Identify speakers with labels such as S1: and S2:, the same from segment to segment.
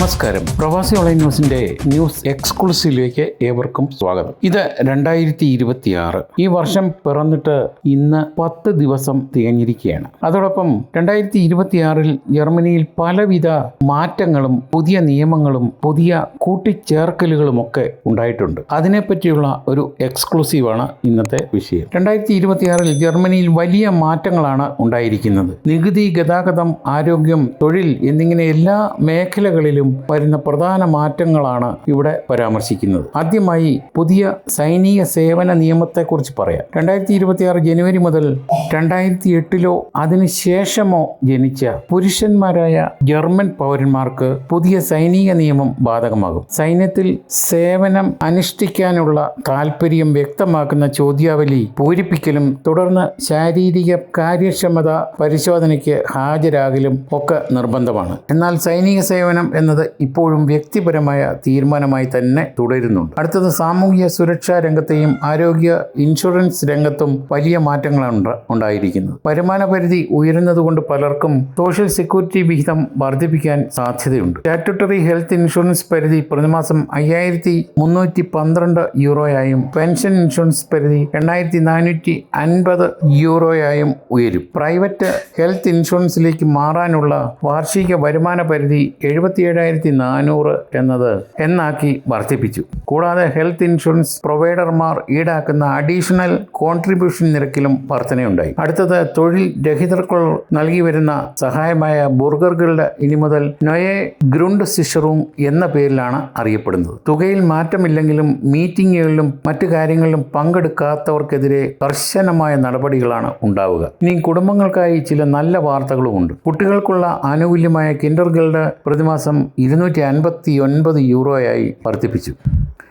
S1: നമസ്കാരം. പ്രവാസി ഓൺലൈൻ ന്യൂസിന്റെ ന്യൂസ് എക്സ്ക്ലൂസീവിലേക്ക് ഏവർക്കും സ്വാഗതം. ഇത് രണ്ടായിരത്തി ഇരുപത്തിയാറ് ഈ വർഷം പിറന്നിട്ട് ഇന്ന് പത്ത് ദിവസം തികഞ്ഞിരിക്കുകയാണ്. അതോടൊപ്പം രണ്ടായിരത്തി ഇരുപത്തിയാറിൽ ജർമ്മനിയിൽ പലവിധ മാറ്റങ്ങളും പുതിയ നിയമങ്ങളും പുതിയ കൂട്ടിച്ചേർക്കലുകളും ഒക്കെ ഉണ്ടായിട്ടുണ്ട്. അതിനെപ്പറ്റിയുള്ള ഒരു എക്സ്ക്ലൂസീവാണ് ഇന്നത്തെ വിഷയം. രണ്ടായിരത്തി ഇരുപത്തിയാറിൽ ജർമ്മനിയിൽ വലിയ മാറ്റങ്ങളാണ് ഉണ്ടായിരിക്കുന്നത്. നികുതി ഗതാഗതം ആരോഗ്യം തൊഴിൽ എന്നിങ്ങനെ എല്ലാ മേഖലകളിലും വരുന്ന പ്രധാന മാറ്റങ്ങളാണ് ഇവിടെ പരാമർശിക്കുന്നത്. ആദ്യമായി പുതിയ സൈനിക സേവന നിയമത്തെക്കുറിച്ച് പറയാം. രണ്ടായിരത്തി ഇരുപത്തിയാറ് ജനുവരി മുതൽ രണ്ടായിരത്തി എട്ടിലോ അതിനുശേഷമോ ജനിച്ച പുരുഷന്മാരായ ജർമ്മൻ പൗരന്മാർക്ക് പുതിയ സൈനിക നിയമം ബാധകമാകും. സൈന്യത്തിൽ സേവനം അനുഷ്ഠിക്കാനുള്ള താല്പര്യം വ്യക്തമാക്കുന്ന ചോദ്യാവലി പൂരിപ്പിക്കലും തുടർന്ന് ശാരീരിക കാര്യക്ഷമത പരിശോധനയ്ക്ക് ഹാജരാകലും ഒക്കെ നിർബന്ധമാണ്. എന്നാൽ സൈനിക സേവനം എന്നത് ഇപ്പോഴും വ്യക്തിപരമായ തീരുമാനമായി തന്നെ തുടരുന്നുണ്ട്. അടുത്തത് സാമൂഹ്യ സുരക്ഷാ രംഗത്തെയും ആരോഗ്യ ഇൻഷുറൻസ് രംഗത്തും വലിയ മാറ്റങ്ങളാണ് ഉണ്ട- ഉണ്ടായിരിക്കുന്നത്. വരുമാന പരിധി ഉയരുന്നതുകൊണ്ട് പലർക്കും സോഷ്യൽ സെക്യൂരിറ്റി വിഹിതം വർദ്ധിപ്പിക്കാൻ സാധ്യതയുണ്ട്. സ്റ്റാറ്റുട്ടറി ഹെൽത്ത് ഇൻഷുറൻസ് പരിധി പ്രതിമാസം അയ്യായിരത്തി മുന്നൂറ്റി പന്ത്രണ്ട് യൂറോയായും പെൻഷൻ ഇൻഷുറൻസ് പരിധി എണ്ണായിരത്തി നാനൂറ്റി അൻപത് യൂറോയായും ഉയരും. പ്രൈവറ്റ് ഹെൽത്ത് ഇൻഷുറൻസിലേക്ക് മാറാനുള്ള വാർഷിക വരുമാന പരിധി എഴുപത്തിയേഴായിരത്തി നാനൂറ് എന്നത് എന്നാക്കി വർദ്ധിപ്പിച്ചു. കൂടാതെ ഹെൽത്ത് ഇൻഷുറൻസ് പ്രൊവൈഡർമാർ ഈടാക്കുന്ന അഡീഷണൽ കോൺട്രിബ്യൂഷൻ നിരക്കിലും വർധനയുണ്ടായി. അടുത്തത് തൊഴിൽ രഹിതർക്കുൾ നൽകി വരുന്ന സഹായമായ ബുർഗറുകളുടെ ഇനി മുതൽ നൊയെ ഗ്രുണ്ട് സിഷറും എന്ന പേരിലാണ് അറിയപ്പെടുന്നത്. തുകയിൽ മാറ്റമില്ലെങ്കിലും മീറ്റിങ്ങുകളിലും മറ്റു കാര്യങ്ങളിലും പങ്കെടുക്കാത്തവർക്കെതിരെ കർശനമായ നടപടികളാണ് ഉണ്ടാവുക. ഇനി കുടുംബങ്ങൾക്കായി ചില നല്ല വാർത്തകളുമുണ്ട്. കുട്ടികൾക്കുള്ള ആനുകൂല്യമായ കിൻഡറുകളുടെ പ്രതിമാസം ഇരുന്നൂറ്റി അൻപത്തി ഒൻപത് യൂറോയായി വർദ്ധിപ്പിച്ചു.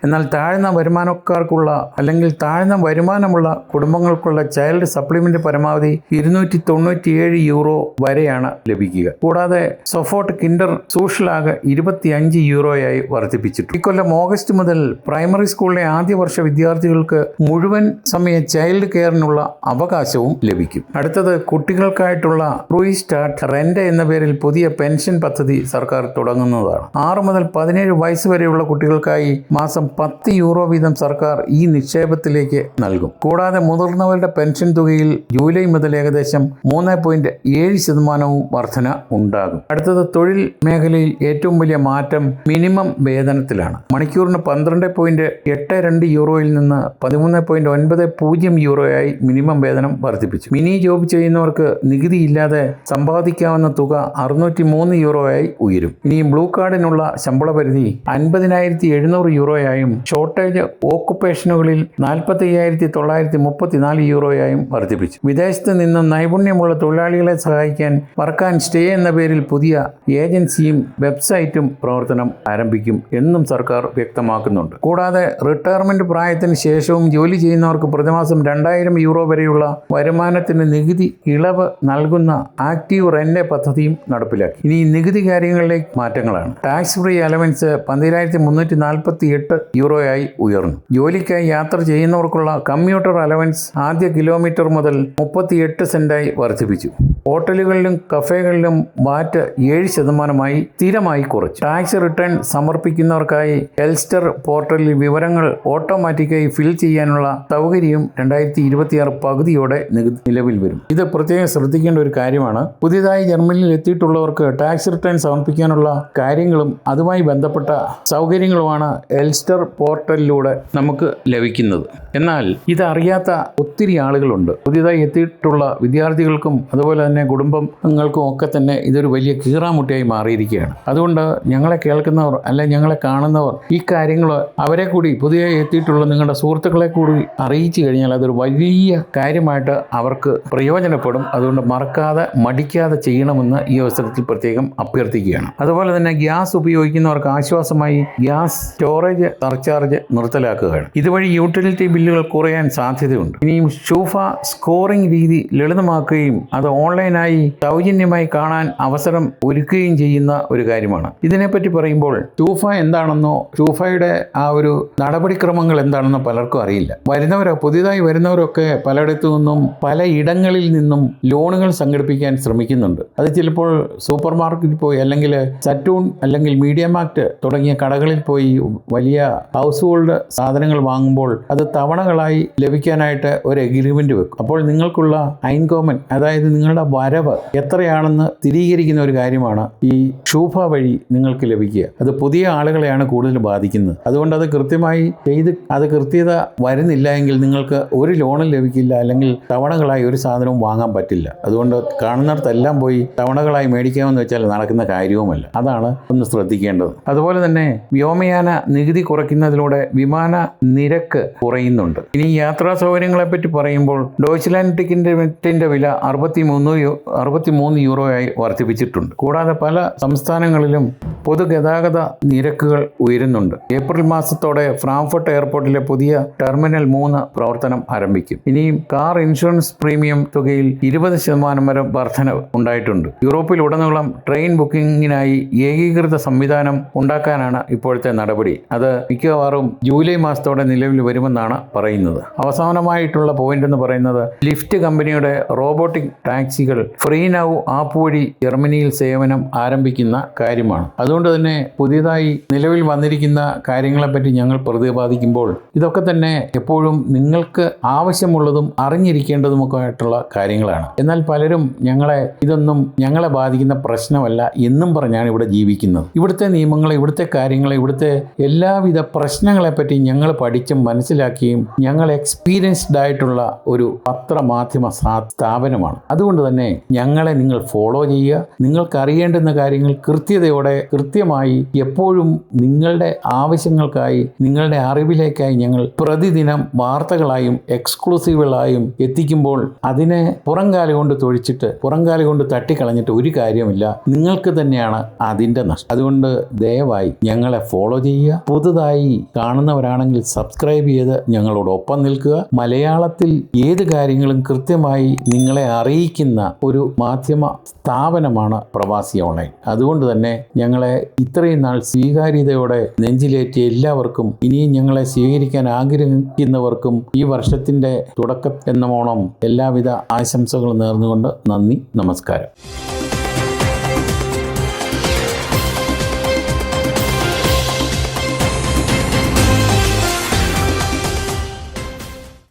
S1: എന്നാൽ താഴ്ന്ന വരുമാനക്കാർക്കുള്ള അല്ലെങ്കിൽ താഴ്ന്ന വരുമാനമുള്ള കുടുംബങ്ങൾക്കുള്ള ചൈൽഡ് സപ്ലിമെന്റ് പരമാവധി ഇരുന്നൂറ്റി തൊണ്ണൂറ്റിയേഴ് യൂറോ വരെയാണ് ലഭിക്കുക. കൂടാതെ സൊഫോട്ട് കിൻഡർ സൂഷ്യലാകെ ഇരുപത്തിയഞ്ച് യൂറോയായി വർദ്ധിപ്പിച്ചിട്ടു ഇക്കൊല്ലം ഓഗസ്റ്റ് മുതൽ പ്രൈമറി സ്കൂളിലെ ആദ്യ വർഷ വിദ്യാർത്ഥികൾക്ക് മുഴുവൻ സമയ ചൈൽഡ് കെയറിനുള്ള അവകാശവും ലഭിക്കും. അടുത്തത് കുട്ടികൾക്കായിട്ടുള്ള റൂയി സ്റ്റാർട്ട് റെന്റ് എന്ന പേരിൽ പുതിയ പെൻഷൻ പദ്ധതി സർക്കാർ തുടങ്ങുന്നതാണ്. ആറ് മുതൽ പതിനേഴ് വയസ്സ് വരെയുള്ള കുട്ടികൾക്കായി മാസം പത്ത് യൂറോ വീതം സർക്കാർ ഈ നിക്ഷേപത്തിലേക്ക് നൽകും. കൂടാതെ മുതിർന്നവരുടെ പെൻഷൻ തുകയിൽ ജൂലൈ മുതൽ ഏകദേശം മൂന്ന് പോയിന്റ് ഏഴ് ശതമാനവും വർധന ഉണ്ടാകും. അടുത്തത് തൊഴിൽ മേഖലയിൽ ഏറ്റവും വലിയ മാറ്റം മിനിമം വേതനത്തിലാണ്. മണിക്കൂറിന് പന്ത്രണ്ട് പോയിന്റ് എട്ട് രണ്ട് യൂറോയിൽ നിന്ന് പതിമൂന്ന് പോയിന്റ് ഒൻപത് പൂജ്യം യൂറോയായി മിനിമം വേതനം വർദ്ധിപ്പിച്ചു. മിനി ജോബ് ചെയ്യുന്നവർക്ക് നികുതി ഇല്ലാതെ സമ്പാദിക്കാവുന്ന തുക അറുന്നൂറ്റി മൂന്ന് യൂറോയായി ഉയരും. ഇനി ബ്ലൂ കാർഡിനുള്ള ശമ്പള പരിധി അൻപതിനായിരത്തി എഴുന്നൂറ് യൂറോയായും ഷോർട്ടേജ് ഓക്കുപ്പേഷനുകളിൽ നാൽപ്പത്തി അയ്യായിരത്തി തൊള്ളായിരത്തി മുപ്പത്തിനാല് യൂറോയായും വർദ്ധിപ്പിച്ചു. വിദേശത്ത് നിന്നും നൈപുണ്യമുള്ള തൊഴിലാളികളെ സഹായിക്കാൻ വർക്കാൻ സ്റ്റേ എന്ന പേരിൽ പുതിയ ഏജൻസിയും വെബ്സൈറ്റും പ്രവർത്തനം ആരംഭിക്കും എന്നും സർക്കാർ വ്യക്തമാക്കുന്നുണ്ട്. കൂടാതെ റിട്ടയർമെന്റ് പ്രായത്തിന് ശേഷവും ജോലി ചെയ്യുന്നവർക്ക് പ്രതിമാസം രണ്ടായിരം യൂറോ വരെയുള്ള വരുമാനത്തിന് നികുതി ഇളവ് നൽകുന്ന ആക്റ്റീവ് റെന്റ് പദ്ധതിയും നടപ്പിലാക്കി. ഇനി നികുതി കാര്യങ്ങളിലേക്ക് മാറ്റങ്ങളാണ്. ടാക്സ് ഫ്രീ അലവൻസ് പന്തിരായിരത്തി മുന്നൂറ്റി നാൽപ്പത്തി എട്ട് യൂറോയായി ഉയർന്നു. ജോലിക്കായി യാത്ര ചെയ്യുന്നവർക്കുള്ള കമ്മ്യൂട്ടർ അലവൻസ് ആദ്യ കിലോമീറ്റർ മുതൽ മുപ്പത്തിയെട്ട് സെന്റായി വർദ്ധിപ്പിച്ചു. ഹോട്ടലുകളിലും കഫേകളിലും വാറ്റ് ഏഴ് ശതമാനമായി സ്ഥിരമായി കുറച്ചു. ടാക്സ് റിട്ടേൺ സമർപ്പിക്കുന്നവർക്കായി എൽസ്റ്റർ പോർട്ടലിൽ വിവരങ്ങൾ ഓട്ടോമാറ്റിക്കായി ഫിൽ ചെയ്യാനുള്ള സൗകര്യം രണ്ടായിരത്തി ഇരുപത്തിയാറ് പകുതിയോടെ നിലവിൽ വരും. ഇത് പ്രത്യേകം ശ്രദ്ധിക്കേണ്ട ഒരു കാര്യമാണ്. പുതിയതായി ജർമ്മനിയിൽ എത്തിയിട്ടുള്ളവർക്ക് ടാക്സ് റിട്ടേൺ സമർപ്പിക്കാനുള്ള കാര്യങ്ങളും അതുമായി ബന്ധപ്പെട്ട സൗകര്യങ്ങളുമാണ് എൽസ്റ്റർ പോർട്ടലിലൂടെ നമുക്ക് ലഭിക്കുന്നത്. എന്നാൽ ഇതറിയാത്ത ഒത്തിരി ആളുകളുണ്ട്. പുതിയതായി എത്തിയിട്ടുള്ള വിദ്യാർത്ഥികൾക്കും അതുപോലെ തന്നെ കുടുംബങ്ങൾക്കും ഒക്കെ തന്നെ ഇതൊരു വലിയ കീറാമുട്ടിയായി മാറിയിരിക്കുകയാണ്. അതുകൊണ്ട് ഞങ്ങളെ കേൾക്കുന്നവർ അല്ലെ ഞങ്ങളെ കാണുന്നവർ ഈ കാര്യങ്ങൾ അവരെ കൂടി പുതിയതായി എത്തിയിട്ടുള്ള നിങ്ങളുടെ സുഹൃത്തുക്കളെ കൂടി അറിയിച്ചു കഴിഞ്ഞാൽ അതൊരു വലിയ കാര്യമായിട്ട് അവർക്ക് പ്രയോജനപ്പെടും. അതുകൊണ്ട് മറക്കാതെ മടിക്കാതെ ചെയ്യണമെന്ന് ഈ അവസരത്തിൽ പ്രത്യേകം അഭ്യർത്ഥിക്കുകയാണ്. അതുപോലെ തന്നെ ഗ്യാസ് ഉപയോഗിക്കുന്നവർക്ക് ആശ്വാസമായി ഗ്യാസ് സ്റ്റോറേജ് സർചാർജ് നിർത്തലാക്കുകയാണ്. ഇതുവഴി യൂട്ടിലിറ്റി ബില്ലുകൾ കുറയാൻ സാധ്യതയുണ്ട്. ഇനിയും ഷൂഫ സ്കോറിംഗ് രീതി ലളിതമാക്കുകയും അത് ഓൺലൈനായി സൗജന്യമായി കാണാൻ അവസരം ഒരുക്കുകയും ചെയ്യുന്ന ഒരു കാര്യമാണ്. ഇതിനെപ്പറ്റി പറയുമ്പോൾ ഷൂഫ എന്താണെന്നോ ഷൂഫയുടെ ആ ഒരു നടപടിക്രമങ്ങൾ എന്താണെന്നോ പലർക്കും അറിയില്ല. വരുന്നവരോ പുതിയതായി വരുന്നവരൊക്കെ പലയിടത്തു നിന്നും പല ഇടങ്ങളിൽ നിന്നും ലോണുകൾ സംഘടിപ്പിക്കാൻ ശ്രമിക്കുന്നുണ്ട്. അത് ചിലപ്പോൾ സൂപ്പർ മാർക്കറ്റിൽ പോയി അല്ലെങ്കിൽ സറ്റൂൺ അല്ലെങ്കിൽ മീഡിയ മാർക്ട് തുടങ്ങിയ കടകളിൽ പോയി വലിയ ഹൗസ് ഹോൾഡ് സാധനങ്ങൾ വാങ്ങുമ്പോൾ അത് തവണകളായി ലഭിക്കാനായിട്ട് ഒരു എഗ്രിമെന്റ് വെക്കും. അപ്പോൾ നിങ്ങൾക്കുള്ള ഐൻകോമൻ അതായത് നിങ്ങളുടെ വരവ് എത്രയാണെന്ന് സ്ഥിരീകരിക്കുന്ന ഒരു കാര്യമാണ് ഈ ഷൂഫ വഴി നിങ്ങൾക്ക് ലഭിക്കുക. അത് പുതിയ ആളുകളെയാണ് കൂടുതൽ ബാധിക്കുന്നത്. അതുകൊണ്ട് അത് കൃത്യമായി ചെയ്ത് അത് കൃത്യത വരുന്നില്ല എങ്കിൽ നിങ്ങൾക്ക് ഒരു ലോണും ലഭിക്കില്ല അല്ലെങ്കിൽ തവണകളായി ഒരു സാധനവും വാങ്ങാൻ പറ്റില്ല. അതുകൊണ്ട് കാണുന്നിടത്തെല്ലാം പോയി തവണകളായി മേടിക്കാമെന്ന് വെച്ചാൽ നടക്കുന്ന കാര്യവുമല്ല. അതാണ് ഒന്ന് ശ്രദ്ധിക്കേണ്ടത്. അതുപോലെ തന്നെ വ്യോമയാന നികുതി കുറയ്ക്കുന്നതിലൂടെ വിമാന നിരക്ക് കുറയുന്നുണ്ട്. ഇനി യാത്രാ സൗകര്യങ്ങളെ പറ്റി പറയുമ്പോൾ ഡോയ്ച്ച്ലാൻഡ് ടിക്കറ്റിന്റെ വില അറുപത്തി മൂന്ന് അറുപത്തി മൂന്ന് യൂറോയായി വർദ്ധിപ്പിച്ചിട്ടുണ്ട്. കൂടാതെ പല സംസ്ഥാനങ്ങളിലും പൊതുഗതാഗത നിരക്കുകൾ ഉയരുന്നുണ്ട്. ഏപ്രിൽ മാസത്തോടെ ഫ്രാങ്ക്ഫർട്ട് എയർപോർട്ടിലെ പുതിയ ടെർമിനൽ മൂന്ന് പ്രവർത്തനം ആരംഭിക്കും. ഇനിയും കാർ ഇൻഷുറൻസ് പ്രീമിയം തുകയിൽ ഇരുപത് ശതമാനം വരെ വർധനവ് ഉണ്ടായിട്ടുണ്ട്. യൂറോപ്പിൽ ഉടനീളം ട്രെയിൻ ബുക്കിംഗിനായി ഏകീകൃത സംവിധാനം ഉണ്ടാക്കാനാണ് ഇപ്പോഴത്തെ നടപടി. അത് മിക്കവാറും ജൂലൈ മാസത്തോടെ നിലവിൽ വരുമെന്നാണ് പറയുന്നത്. അവസാനമായിട്ടുള്ള പോയിന്റ് എന്ന് പറയുന്നത് ലിഫ്റ്റ് കമ്പനിയുടെ റോബോട്ടിക് ടാക്സികൾ ഫ്രീ നൗ ആപ്പ് വഴി ജർമ്മനിയിൽ സേവനം ആരംഭിക്കുന്ന കാര്യമാണ്. അതുകൊണ്ട് തന്നെ പുതിയതായി നിലവിൽ വന്നിരിക്കുന്ന കാര്യങ്ങളെപ്പറ്റി ഞങ്ങൾ പ്രതിപാദിക്കുമ്പോൾ ഇതൊക്കെ തന്നെ എപ്പോഴും നിങ്ങൾക്ക് ആവശ്യമുള്ളതും അറിഞ്ഞിരിക്കേണ്ടതുമൊക്കെ ആയിട്ടുള്ള കാര്യങ്ങളാണ്. എന്നാൽ പലരും ഞങ്ങളെ ഇതൊന്നും ഞങ്ങളെ ബാധിക്കുന്ന പ്രശ്നമല്ല എന്നും പറഞ്ഞാണ് ഇവിടെ ജീവിക്കുന്നത്. ഇവിടുത്തെ നിയമങ്ങളെ ഇവിടുത്തെ കാര്യങ്ങളെ ഇവിടുത്തെ എല്ലാവിധ പ്രശ്നങ്ങളെപ്പറ്റി ഞങ്ങൾ പഠിച്ചും മനസ്സിലാക്കിയും ഞങ്ങൾ എക്സ്പീരിയൻസ്ഡ് ആയിട്ടുള്ള ഒരു പത്രമാധ്യമ സ്ഥാപനമാണ്. അതുകൊണ്ട് തന്നെ ഞങ്ങളെ നിങ്ങൾ ഫോളോ ചെയ്യുക. നിങ്ങൾക്ക് അറിയേണ്ടുന്ന കാര്യങ്ങൾ കൃത്യതയോടെ കൃത്യമായി എപ്പോഴും നിങ്ങളുടെ ആവശ്യങ്ങൾക്കായി നിങ്ങളുടെ അറിവിലേക്കായി ഞങ്ങൾ പ്രതിദിനം വാർത്തകളായും എക്സ്ക്ലൂസീവുകളായും എത്തിക്കുമ്പോൾ അതിനെ പുറംകാല കൊണ്ട് തൊഴിച്ചിട്ട് പുറംകാല കൊണ്ട് തട്ടിക്കളഞ്ഞിട്ട് ഒരു കാര്യമില്ല നിങ്ങൾക്ക് തന്നെയാണ് അതിന്റെ നഷ്ടം. അതുകൊണ്ട് ദയവായി ഞങ്ങളെ ഫോളോ ചെയ്യുക. പുതുതായി കാണുന്നവരാണെങ്കിൽ സബ്സ്ക്രൈബ് ചെയ്ത് ഞങ്ങളോടൊപ്പം നിൽക്കുക. മലയാളത്തിൽ ഏത് കാര്യങ്ങളും കൃത്യമായി നിങ്ങളെ അറിയിക്കുന്ന ഒരു മാധ്യമ സ്ഥാപനമാണ് പ്രവാസി ഓൺലൈൻ. അതുകൊണ്ട് തന്നെ ഞങ്ങളെ ഇത്രയും നാൾ സ്വീകാര്യതയോടെ നെഞ്ചിലേറ്റിയ എല്ലാവർക്കും ഇനിയും ഞങ്ങളെ സ്വീകരിക്കാൻ ആഗ്രഹിക്കുന്നവർക്കും ഈ വർഷത്തിന്റെ തുടക്കം എന്ന മോണം എല്ലാവിധ ആശംസകളും നേർന്നുകൊണ്ട് നന്ദി നമസ്കാരം.